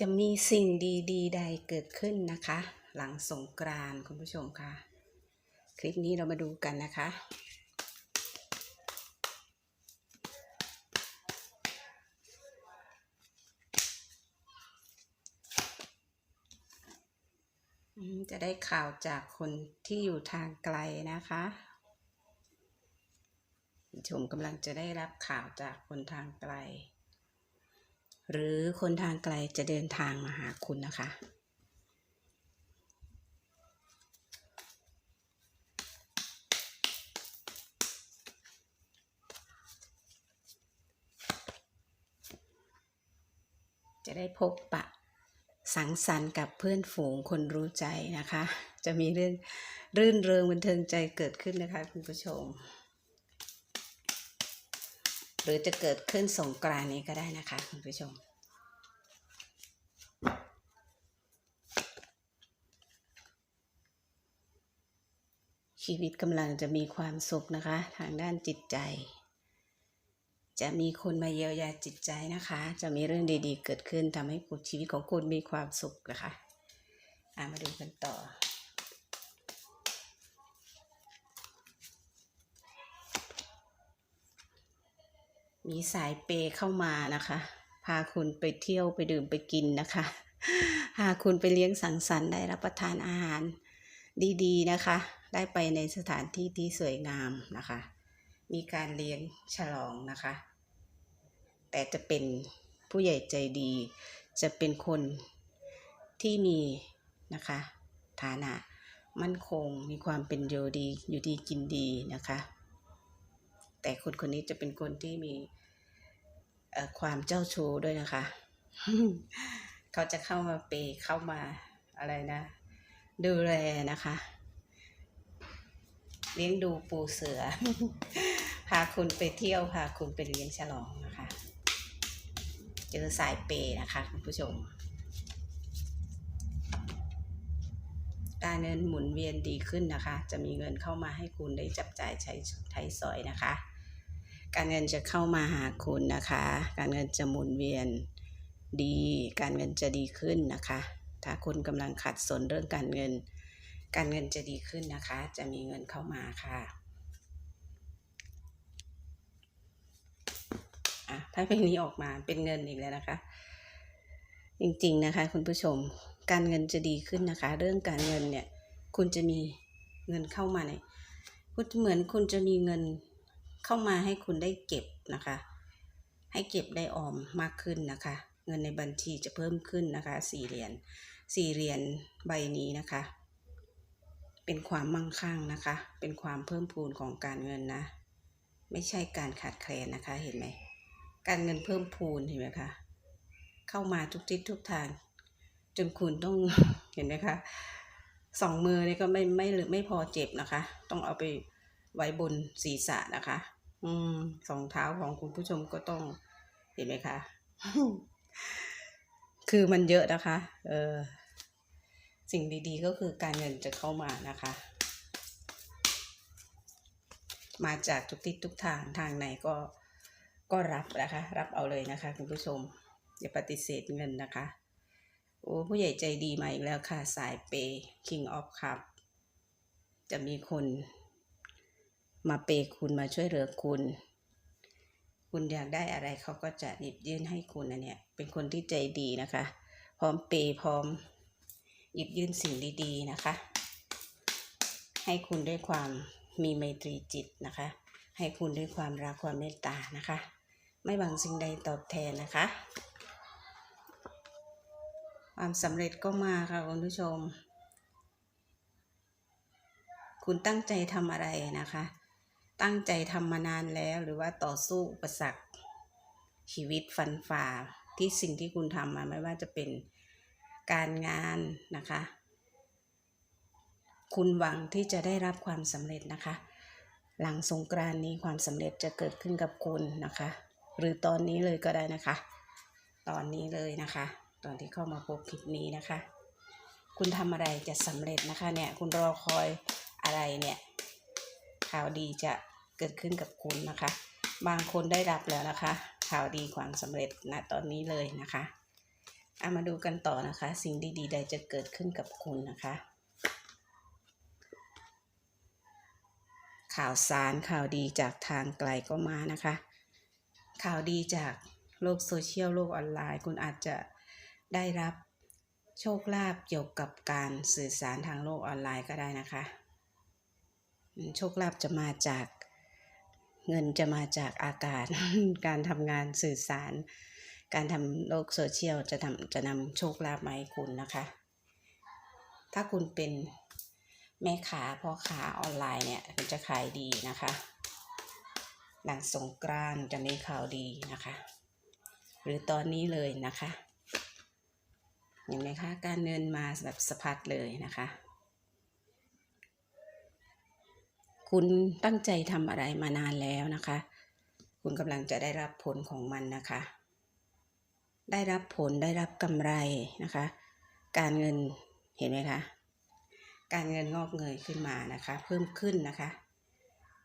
จะมีสิ่งดีๆ ใดเกิดขึ้นนะคะ หลังสงกรานต์คุณผู้ชมคะคลิปนี้เรามาดูกันนะคะ จะได้ข่าวจากคนที่อยู่ทางไกลนะคะผู้ชมกำลังจะได้รับข่าวจากคนทางไกล หรือคนทางไกลจะเดินทางมาหาคุณนะคะ จะได้พบปะสังสรรค์กับเพื่อนฝูงคนรู้ใจนะคะ จะมีเรื่องรื่นเริงบันเทิงใจเกิดขึ้นนะคะคุณผู้ชม หรือจะเกิดขึ้นสงกรานนี้ก็ได้นะคะคุณผู้ชม ชีวิตกำลังจะมีความสุขนะคะ ทางด้านจิตใจ จะมีคนมาเยียวยาจิตใจนะคะ จะมีเรื่องดีๆ เกิดขึ้นทำให้ชีวิตของคุณมีความสุขนะคะอะมาดูกันต่อ มีสายเปย์เข้ามานะคะ พาคุณไปเที่ยวไปดื่มไปกินนะคะพาคุณไปเลี้ยงสังสรรค์ได้รับประทานอาหารดีๆนะคะ ได้ไปในสถานที่ที่สวยงามนะคะ มีการเลี้ยงฉลองนะคะ แต่จะเป็นผู้ใหญ่ใจดี จะเป็นคนที่มีนะคะฐานะมั่นคงมีความเป็นโยดีอยู่ดีกินดีนะคะ แต่คนคนนี้จะเป็นคนที่มีความเจ้าชู้ด้วยนะคะ เขาจะเข้ามาเปย์เข้ามาอะไรนะ ดูแลนะคะ เลี้ยงดูปูเสือ พาคุณไปเที่ยวพาคุณไปเลี้ยงฉลองนะคะ เจอสายเปย์นะคะคุณผู้ชมการเงินหมุนเวียนดีขึ้นนะคะ จะมีเงินเข้ามาให้คุณได้จับจ่ายใช้ใช้สอยนะคะ การเงินจะเข้ามาหาคุณนะคะ การเงินจะหมุนเวียนดี การเงินจะดีขึ้นนะคะ ถ้าคุณกำลังขัดสนเรื่องการเงิน การเงินจะดีขึ้นนะคะ จะมีเงินเข้ามาค่ะอะไพ่ใบนี้ออกมาเป็นเงินอีกแล้วนะคะ จริงๆนะคะ คุณผู้ชม การเงินจะดีขึ้นนะคะ เรื่องการเงินเนี่ย คุณจะมีเงินเข้ามาในคุณเหมือนคุณจะมีเงิน เข้ามาให้คุณได้เก็บนะคะ ให้เก็บได้ออมมากขึ้นนะคะ เงินในบัญชีจะเพิ่มขึ้นนะคะสี่เหรียญสี่เหรียญใบนี้นะคะ เป็นความมั่งคั่งนะคะ เป็นความเพิ่มพูนของการเงินนะ ไม่ใช่การขาดแคลนนะคะเห็นไหมการเงินเพิ่มพูนเห็นไหมคะเข้ามาทุกทิศทุกทางจนคุณต้องเห็นไหมคะสองมือนี่ก็ไม่ไม่หรือไม่พอเจ็บนะคะ ต้องเอาไปไว้บนศีรษะนะคะ อืมสองเท้าของคุณผู้ชมก็ต้องเห็นไหมคะ คือมันเยอะนะคะ เออ สิ่งดีๆก็คือการเงินจะเข้ามานะคะ มาจากทุกทิศทุกทางทางไหนก็ก็รับนะคะ รับเอาเลยนะคะ คุณผู้ชม อย่าปฏิเสธเงินนะคะ โอ้ผู้ใหญ่ใจดีมาอีกแล้วค่ะ สายเปย์ King of Cup จะมีคน มาเปย์คุณมาช่วยเหลือคุณ คุณอยากได้อะไรเขาก็จะหยิบยื่นให้คุณนะเนี่ยเป็นคนที่ใจดีนะคะ พร้อมเปย์พร้อม หยิบยื่นสิ่งดีๆนะคะ ให้คุณด้วยความมีไมตรีจิตนะคะ ให้คุณด้วยความรักความเมตตานะคะ ไม่หวังสิ่งใดตอบแทนนะคะ ความสำเร็จก็มาค่ะคุณผู้ชม คุณตั้งใจทำอะไรนะคะ ตั้งใจทำมานานแล้ว หรือว่าต่อสู้อุปสรรคชีวิตฟันฝ่าที่สิ่งที่คุณทำมาไม่ว่าจะเป็นการงานนะคะ คุณหวังที่จะได้รับความสำเร็จนะคะ หลังสงกรานนี้ความสำเร็จจะเกิดขึ้นกับคุณนะคะ หรือตอนนี้เลยก็ได้นะคะ ตอนนี้เลยนะคะ ตอนที่เข้ามาพบคลิปนี้นะคะ คุณทำอะไรจะสำเร็จนะคะเนี่ยคุณรอคอยอะไรเนี่ย ข่าวดีจะเกิดขึ้นกับคุณนะคะ บางคนได้รับแล้วนะคะ ข่าวดีความสำเร็จณตอนนี้เลยนะคะเอามาดูกันต่อนะคะ สิ่งดีๆใดจะเกิดขึ้นกับคุณนะคะ ข่าวสารข่าวดีจากทางไกลก็มานะคะ ข่าวดีจากโลกโซเชียลโลกออนไลน์ คุณอาจจะได้รับโชคลาภเกี่ยวกับการสื่อสารทางโลกออนไลน์ก็ได้นะคะ โชคลาภจะมาจากเงินจะมาจากอากาศ การทำงานสื่อสาร การทำโลกโซเชียลจะทำจะนำโชคลาภมาให้คุณนะคะ ถ้าคุณเป็นแม่ค้าพ่อค้าออนไลน์เนี่ยคุณจะขายดีนะคะ หลังสงกรานจะมีข่าวดีนะคะ หรือตอนนี้เลยนะคะเห็นไหมคะการเงินมาแบบสะพัดเลยนะคะ คุณตั้งใจทำอะไรมานานแล้วนะคะ คุณกำลังจะได้รับผลของมันนะคะ ได้รับผลได้รับกำไรนะคะ การเงินเห็นไหมคะ การเงินงอกเงยขึ้นมานะคะ เพิ่มขึ้นนะคะ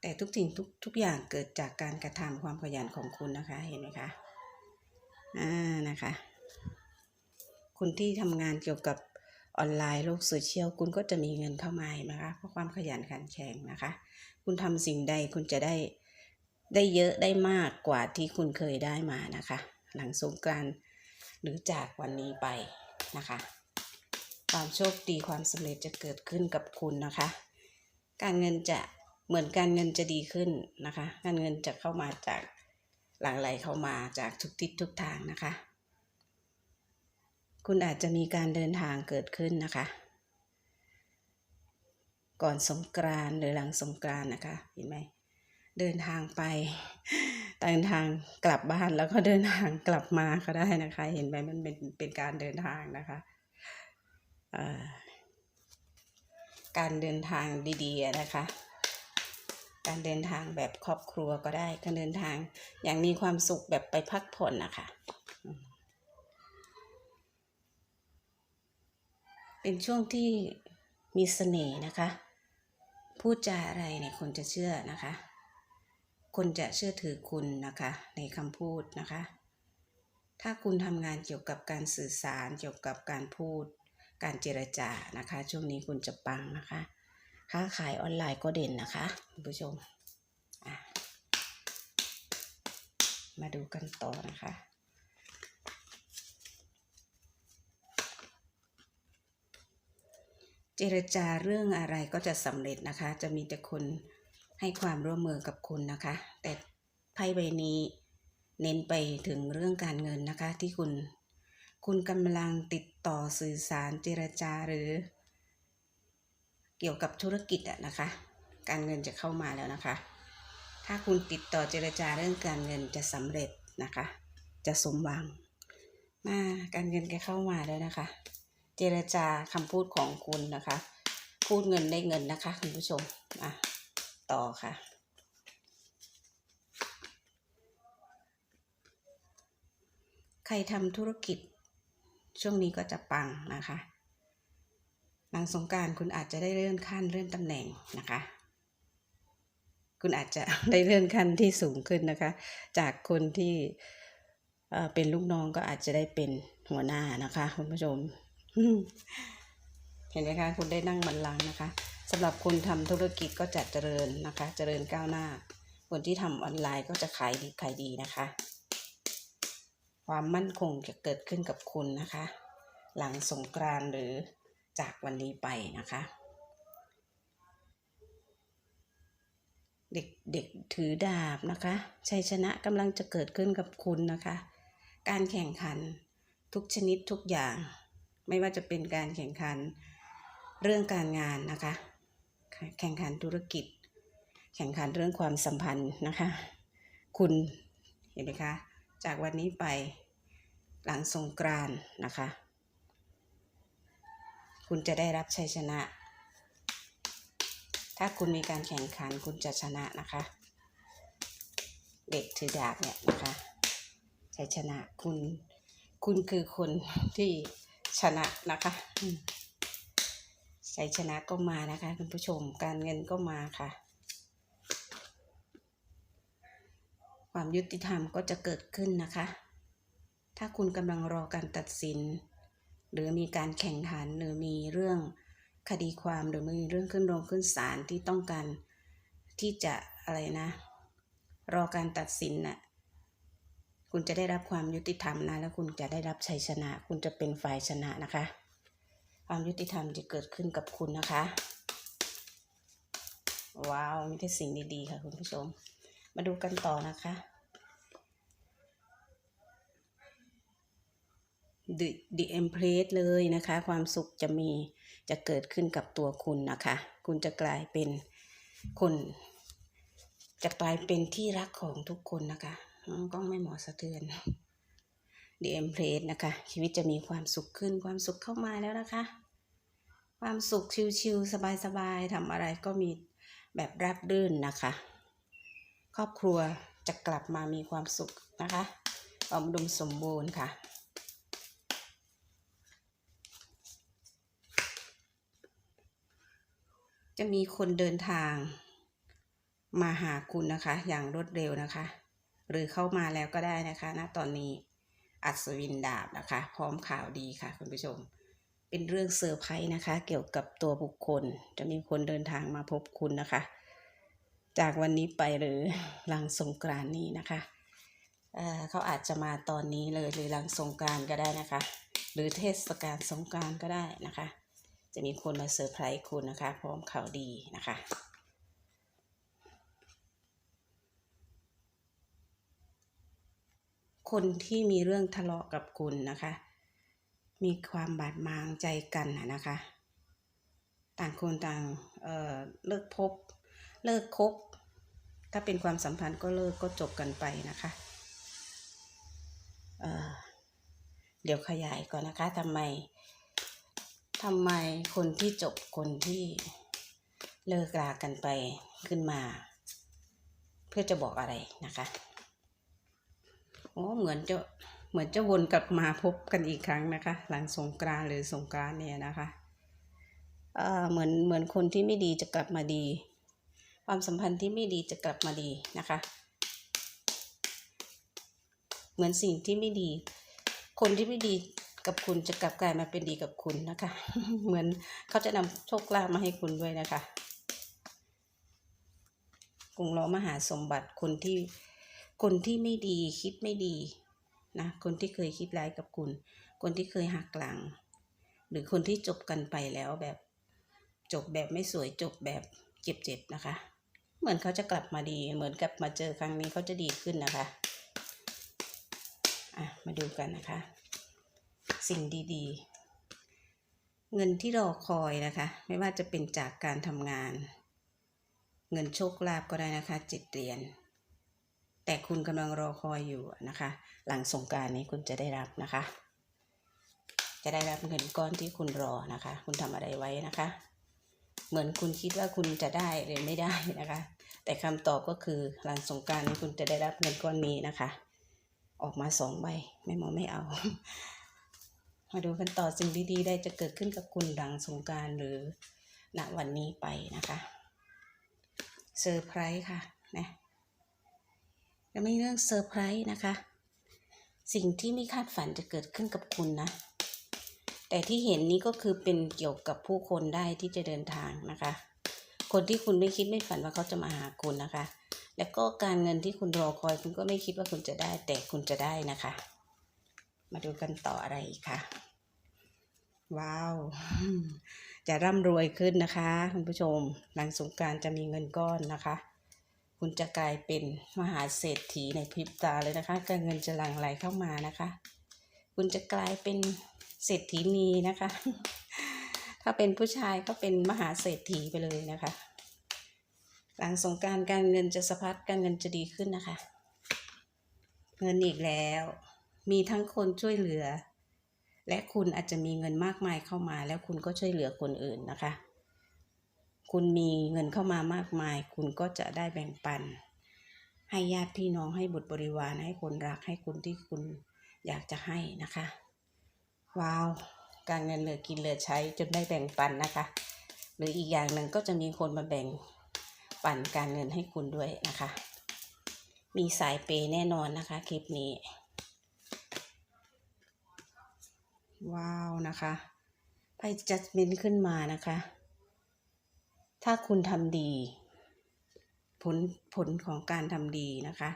แต่ทุกสิ่งทุกทุกอย่างเกิดจากการกระทำความขยันของคุณนะคะ เห็นไหมคะ อ่านะคะคุณที่ทำงานเกี่ยวกับ ออนไลน์โลกโซเชียลคุณก็จะมีเงินเข้ามานไหมคะเพราะความขยันขันแข็งนะคะ คุณทำสิ่งใดคุณจะได้ได้เยอะได้มากกว่าที่คุณเคยได้มานะคะ หลังสงกรานต์หรือจากวันนี้ไปนะคะ ความโชคดีความสำเร็จจะเกิดขึ้นกับคุณนะคะ การเงินจะเหมือนการเงินจะดีขึ้นนะคะ การเงินจะเข้ามาจากหลั่งไหลเข้ามาจากทุกทิศทุกทางนะคะ คุณอาจจะมีการเดินทางเกิดขึ้นนะคะ ก่อนสงกรานหรือหลังสงกรานนะคะ เห็นไหมเดินทางไปเดินทางกลับบ้านแล้วก็เดินทางกลับมาก็ได้นะคะ เห็นไหมมันเป็นเป็นการเดินทางนะคะการเดินทางดีๆนะคะ การเดินทางแบบครอบครัวก็ได้ การเดินทางอย่างมีความสุขแบบไปพักผ่อนนะคะอืม เป็นช่วงที่มีเสน่ห์นะคะ พูดจาอะไรเนี่ยคนจะเชื่อนะคะ คนจะเชื่อถือคุณนะคะ ในคำพูดนะคะ ถ้าคุณทำงานเกี่ยวกับการสื่อสารเกี่ยวกับการพูด การเจรจานะคะ ช่วงนี้คุณจะปังนะคะ ค้าขายออนไลน์ก็เด่นนะคะคุณผู้ชมมาดูกันต่อนะคะ เจรจาเรื่องอะไรก็จะสำเร็จนะคะ จะมีแต่คนให้ความร่วมมือกับคุณนะคะ แต่ไพ่ใบนี้เน้นไปถึงเรื่องการเงินนะคะ ที่คุณ คุณกำลังติดต่อสื่อสารเจรจาหรือ เกี่ยวกับธุรกิจอะนะคะ การเงินจะเข้ามาแล้วนะคะ ถ้าคุณติดต่อเจรจาเรื่องการเงินจะสำเร็จนะคะ จะสมหวังมาการเงินแกเข้ามาแล้วนะคะ เจรจาคำพูดของคุณนะคะ พูดเงินได้เงินนะคะคุณผู้ชมอะต่อค่ะใครทำธุรกิจช่วงนี้ก็จะปังนะคะ หลังสงการคุณอาจจะได้เลื่อนขั้นเลื่อนตำแหน่งนะคะ คุณอาจจะได้เลื่อนขั้นที่สูงขึ้นนะคะ จากคนที่เป็นลูกน้องก็อาจจะได้เป็นหัวหน้านะคะคุณผู้ชม เห็นไหมคะคุณได้นั่งบัลลังนะคะสำหรับคนทำธุรกิจก็จะเจริญนะคะ เจริญก้าวหน้า คนที่ทำออนไลน์ก็จะขายดีขายดีนะคะ ความมั่นคงจะเกิดขึ้นกับคุณนะคะ หลังสงกรานหรือจากวันนี้ไปนะคะ เด็กเด็กถือดาบนะคะชัยชนะกำลังจะเกิดขึ้นกับคุณนะคะ การแข่งขันทุกชนิดทุกอย่าง ไม่ว่าจะเป็นการแข่งขันเรื่องการงานนะคะ แข่งขันธุรกิจ แข่งขันเรื่องความสัมพันธ์นะคะ คุณเห็นไหมคะ จากวันนี้ไปหลังสงกรานต์นะคะ คุณจะได้รับชัยชนะ ถ้าคุณมีการแข่งขันคุณจะชนะนะคะ เด็กถือดาบเนี่ยนะคะชัยชนะคุณ คุณคือคนที่ ชนะนะคะอืมชัยชนะก็มานะคะคุณผู้ชมการเงินก็มาค่ะ ความยุติธรรมก็จะเกิดขึ้นนะคะ ถ้าคุณกำลังรอการตัดสิน หรือมีการแข่งขันหรือมีเรื่องคดีความหรือมีเรื่องขึ้นโรงขึ้นศาลที่ต้องการที่จะอะไรนะ รอการตัดสินน่ะ คุณจะได้รับความยุติธรรมนะ แล้วคุณจะได้รับชัยชนะ คุณจะเป็นฝ่ายชนะนะคะ ความยุติธรรมจะเกิดขึ้นกับคุณนะคะ ว้าวมีแต่สิ่งดีๆค่ะคุณผู้ชม มาดูกันต่อนะคะ The The Empress เลยนะคะ ความสุขจะมีจะเกิดขึ้นกับตัวคุณนะคะ คุณจะกลายเป็นคน จะกลายเป็นที่รักของทุกคนนะคะ กล้องไม่หมาะสะเทือน The Empress นะคะ ชีวิตจะมีความสุขขึ้นความสุขเข้ามาแล้วนะคะ ความสุขชิลๆสบายๆทำอะไรก็มีแบบราบรื่นนะคะ ครอบครัวจะกลับมามีความสุขนะคะความอุมสมบูรณ์ค่ะจะมีคนเดินทางมาหาคุณนะคะ อย่างรวดเร็วนะคะ หรือเข้ามาแล้วก็ได้นะคะณตอนนี้อัศวินดาบนะคะ พร้อมข่าวดีค่ะคุณผู้ชม เป็นเรื่องเซอร์ไพรส์นะคะ เกี่ยวกับตัวบุคคล จะมีคนเดินทางมาพบคุณนะคะ จากวันนี้ไปหรือหลังสงกรานนี้นะคะเเขาอาจจะมาตอนนี้เลยหรือหลังสงกรานก็ได้นะคะ หรือเทศกาลสงกรานก็ได้นะคะ จะมีคนมาเซอร์ไพรส์คุณนะคะ พร้อมข่าวดีนะคะ คนที่มีเรื่องทะเลาะกับคุณนะคะ มีความบาดหมางใจกันนะคะ ต่างคนต่างเเลิกพบ เลิกคบ ถ้าเป็นความสัมพันธ์ก็เลิกก็จบกันไปนะคะเเดี๋ยวขยายก่อนนะคะทำไมทำไมคนที่จบคนที่เลิกรากันไปขึ้นมา เพื่อจะบอกอะไรนะคะ โอ้เหมือนจะเหมือนจะวนกลับมาพบกันอีกครั้งนะคะ หลังสงกรานหรือสงกรานเนี่ยนะคะเอ่อเหมือนเหมือนคนที่ไม่ดีจะกลับมาดี ความสัมพันธ์ที่ไม่ดีจะกลับมาดีนะคะ เหมือนสิ่งที่ไม่ดี คนที่ไม่ดีกับคุณจะกลับกลายมาเป็นดีกับคุณนะคะ เหมือนเขาจะนำโชคลาภมาให้คุณด้วยนะคะกรุงล้อมหาสมบัติคนที่ คนที่ไม่ดีคิดไม่ดีนะคนที่เคยคิดร้ายกับคุณ คนที่เคยหักหลัง หรือคนที่จบกันไปแล้วแบบ จบแบบไม่สวยจบแบบเจ็บๆนะคะ เหมือนเขาจะกลับมาดี เหมือนกับมาเจอครั้งนี้เขาจะดีขึ้นนะคะอะมาดูกันนะคะ สิ่งดีๆ เงินที่รอคอยนะคะ ไม่ว่าจะเป็นจากการทำงาน เงินโชคลาภก็ได้นะคะจ็ดเรียญ แต่คุณกำลังรอคอยอยู่นะคะ หลังสงการนี้คุณจะได้รับนะคะ จะได้รับเงินก้อนที่คุณรอนะคะ คุณทำอะไรไว้นะคะ เหมือนคุณคิดว่าคุณจะได้หรือไม่ได้นะคะ แต่คำตอบก็คือหลังสงการนี้คุณจะได้รับเงินก้อนนี้นะคะ ออกมาสองใบไม่มอไม่เอามาดูกันต่อสิ่งดีๆได้จะเกิดขึ้นกับคุณหลังสงการหรือณวันนี้ไปนะคะเซอร์ไพรส์ค่ะนะ จะไม่เรื่องเซอร์ไพรส์นะคะ สิ่งที่ไม่คาดฝันจะเกิดขึ้นกับคุณนะ แต่ที่เห็นนี้ก็คือเป็นเกี่ยวกับผู้คนได้ที่จะเดินทางนะคะ คนที่คุณไม่คิดไม่ฝันว่าเขาจะมาหาคุณนะคะ แล้วก็การเงินที่คุณรอคอยคุณก็ไม่คิดว่าคุณจะได้ แต่คุณจะได้นะคะ มาดูกันต่ออะไรค่ะว้าว จะร่ำรวยขึ้นนะคะ คุณผู้ชม หลังสงการจะมีเงินก้อนนะคะ คุณจะกลายเป็นมหาเศรษฐีในพริบตาเลยนะคะการเงินจะหลั่งไหลเข้ามานะคะ คุณจะกลายเป็นเศรษฐีนีนะคะ ถ้าเป็นผู้ชายก็เป็นมหาเศรษฐีไปเลยนะคะ หลังสงการการเงินจะสะพัดการเงินจะดีขึ้นนะคะ เงินอีกแล้ว มีทั้งคนช่วยเหลือ และคุณอาจจะมีเงินมากมายเข้ามา แล้วคุณก็ช่วยเหลือคนอื่นนะคะ คุณมีเงินเข้ามามากมาย คุณก็จะได้แบ่งปัน ให้ญาติพี่น้องให้บุตรบริวารให้คนรักให้คนที่คุณอยากจะให้นะคะ ว้าว การเงินเหลือกินเหลือใช้จนได้แบ่งปันนะคะ หรืออีกอย่างหนึ่งก็จะมีคนมาแบ่งปันการเงินให้คุณด้วยนะคะ มีสายเปย์แน่นอนนะคะ คลิปนี้ ว้าวนะคะไพ่จัดเมนขึ้นมานะคะ ถ้าคุณทำดี ผลผลของการทำดีนะคะ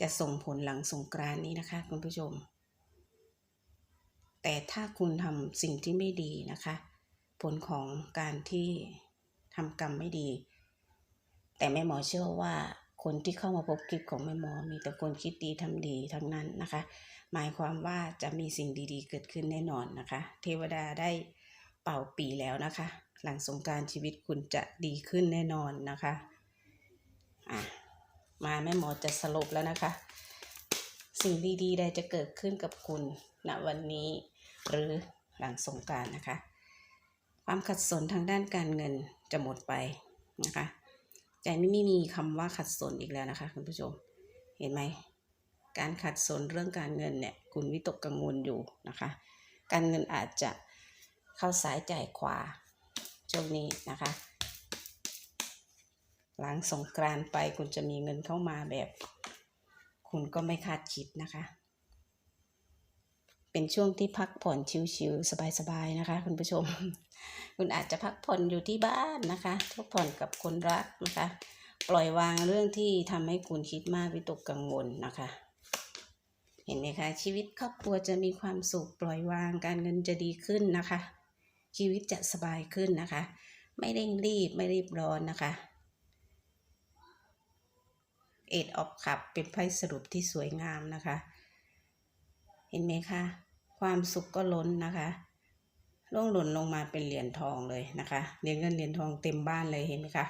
จะส่งผลหลังสงกรานนี้นะคะ คุณผู้ชม แต่ถ้าคุณทำสิ่งที่ไม่ดีนะคะ ผลของการที่ทำกรรมไม่ดี แต่แม่หมอเชื่อว่าคนที่เข้ามาพบคลิปของแม่หมอมีแต่คนคิดดีทำดีทั้งนั้นนะคะ หมายความว่าจะมีสิ่งดีๆ เกิดขึ้นแน่นอนนะคะ เทวดาได้เป่าปีแล้วนะคะ หลังสงการชีวิตคุณจะดีขึ้นแน่นอนนะคะอะมาแม่หมอจะสรุปแล้วนะคะ สิ่งดีๆใดจะเกิดขึ้นกับคุณณวันนี้หรือหลังสงการนะคะ ความขัดสนทางด้านการเงินจะหมดไปนะคะแต่ไม่มีคำว่าขัดสนอีกแล้วนะคะคุณผู้ชมเห็นไหมการขัดสนเรื่องการเงินเนี่ยคุณวิตกกังวลอยู่นะคะ การเงินอาจจะเข้าซ้ายจ่ายขวา ช่วงนี้นะคะ หลังสงกรานไปคุณจะมีเงินเข้ามาแบบ คุณก็ไม่คาดคิดนะคะ เป็นช่วงที่พักผ่อนชิวๆสบายๆนะคะ คุณผู้ชม คุณอาจจะพักผ่อนอยู่ที่บ้านนะคะพักผ่อนกับคนรักนะคะ ปล่อยวางเรื่องที่ทำให้คุณคิดมากวิตกกังวลนะคะเห็นไหมคะชีวิตครอบครัวจะมีความสุขปล่อยวางการเงินจะดีขึ้นนะคะ ชีวิตจะสบายขึ้นนะคะ ไม่เร่งรีบไม่รีบร้อนนะคะเอ็ดออฟคับเป็นไพ่สรุปที่สวยงามนะคะ เห็นไหมคะความสุขก็ล้นนะคะล่วงหล่นลงมาเป็นเหรียญทองเลยนะคะเหรียญเงินเหรียญทองเต็มบ้านเลยเห็นไหมคะ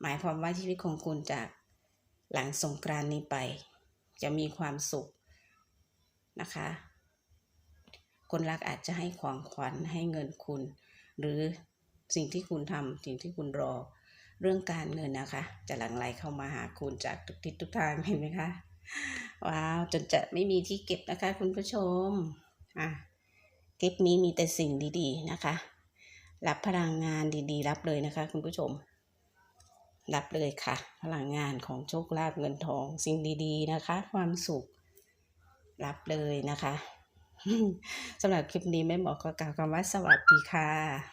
หมายความว่าชีวิตของคุณจากหลังสงกรานนี้ไป จะมีความสุขนะคะ คนรักอาจจะให้ความขวัญให้เงินคุณ หรือสิ่งที่คุณทำสิ่งที่คุณรอ เรื่องการเงินนะคะ จะหลั่งไหลเข้ามาหาคุณจากทุกทิศทุกทางเห็นไหมคะว้าวจนจะไม่มีที่เก็บนะคะ คุณผู้ชมอะคลิปนี้มีแต่สิ่งดีๆนะคะ รับพลังงานดีๆ รับเลยนะคะ คุณผู้ชม รับเลยค่ะ พลังงานของโชคลาภเงินทอง สิ่งดีๆนะคะ ความสุข รับเลยนะคะ สำหรับคลิปนี้แม่หมอก็กล่าวคำว่าสวัสดีค่ะ